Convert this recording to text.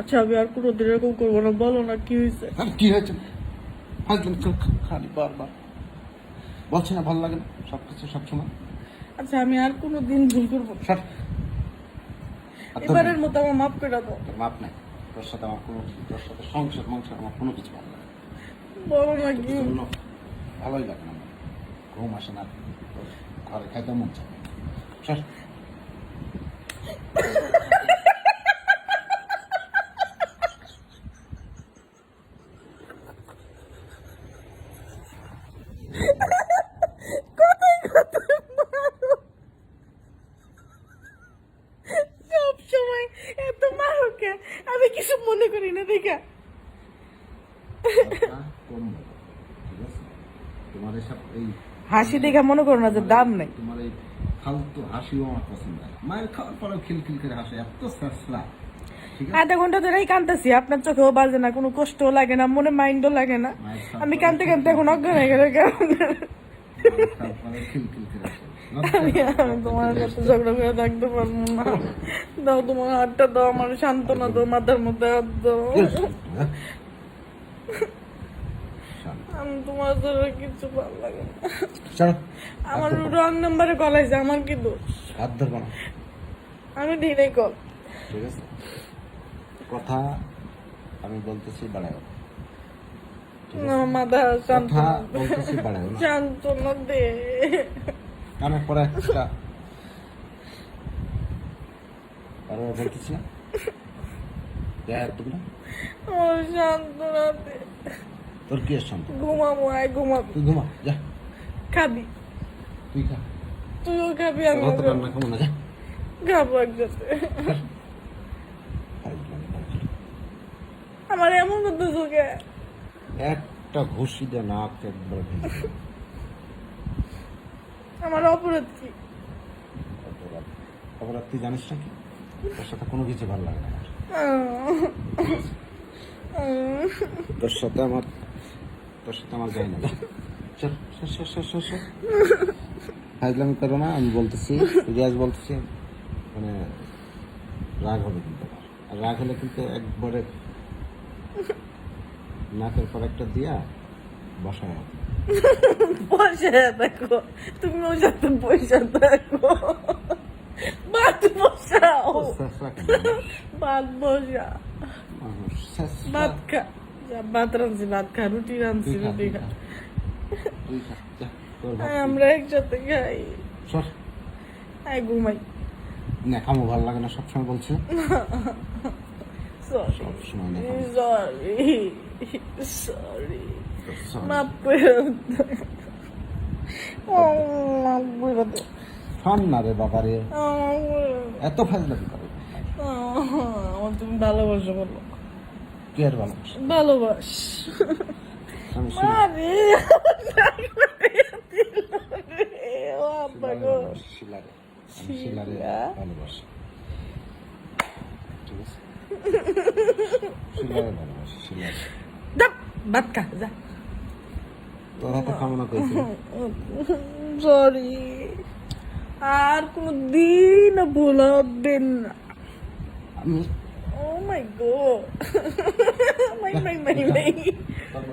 আচ্ছা আমি আর কোনো দিন এরকম করব না। বলো না কি হয়েছে? আর কি হয়েছে? ফাজলাম খালি বারবার। বলছে না ভালো লাগে না সব কিছু সবসময়। আচ্ছা আমি আর কোনোদিন ভুল করব না। এবারের মতো আমার মাফ করে দাও। মাপ নাই। তোর সাথে আমার কোনো তোর সাথে সংসার মংসার আমার কোনো কিছু ভালো লাগে বলো না কি? তোর ভালোই লাগে না। আমার। ঘুম আসে না। ঘরে খাইতে মন চায় না। সর সব সময় এত মারুকে আমি কিছু মনে করি না দেখা। এই হাসি দেখা মনে করো না যে দাম নেই। তোমার এই ফালতু হাসিও আমার পছন্দ হয় মায়ের খাওয়ার পরেও খিলখিল করে হাসে এত স্যাসলা আধা ঘণ্টা ধরেই কান্দতেছি আপনার চোখেও বাজে না কোনো কষ্টও লাগে না মনে মাইন্ডও লাগে না। আমি কানতে কানতে এখন অজ্ঞান হয়ে গেলে কেমন? আমি আর তোমার সাথে ঝগড়া করে থাকতে পারব না। দাও তোমার হাতটা দাও আমার সান্ত্বনা দাও মাথার মধ্যে হাত দাও? শান্ত। আমি তোমার কিছু ভালো লাগে না। আমার রং নাম্বারে কল আছে আমার কি দোষ? হাত ধরবো না। আমি ঢিলে কল ঠিক আছে। কথা আমি বলতেছি বাড়াও। ঠিক আছে? আমার মাথা কথা সান্ত্বনা বলতেছি না। দে। কানে পরে একটা। আরও বলতেছি না না আমার তোর কি আর শান্ত? ঘুমাবো আয় ঘুমাবি। তুই ঘুমা যা। খাবি? তুই খা। তুইও খাবি আমি হাতে রান্না খাব না যা। খাব একসাথে ফাইজলামি, ফাইজলামি। আমার এমন একটা ঘুষি একবার ভেঙে দিল। আমার অপরাধ। কি অপরাধ তুই জানিস না কি? তোর সাথে কোনো কিছু ভালো লাগে না তোর সাথে আমার তোর সাথে আমার যাই না। চল সর। করো না, আমি বলতেছি, রিয়াজ বলতেছি মানে রাগ হবে কিন্তু আর রাগ হলে কিন্তু একবারে নাকের পর একটা দিয়া বসায় ওর সাথে বসে দেখো ভাত বসাও শেষরা কেন? ভাত বসা ভাত খা যা, ভাত রাঁধছি ভাত খা রুটি রাঁধছি রুটি খা আমরা একসাথে খাই। আয় ঘুমাই নেকামো ভালো লাগে না সবসময় বলছে সরি সরি সরি মাফ করে শোন না রে বাবা রে। এত ফাজলামি করে। আমার তুমি ভালোবাসো বলো। কি আর ভালো ভালোবাস। ভালোবাসি? ভালোবাসি। ঠিক আছে? ভালোবাসি খা যা। তোর হাতে কামনা করেছি সরি আর কোনো দিন ভুলাবেন না আমি ও মাই god. My my my my.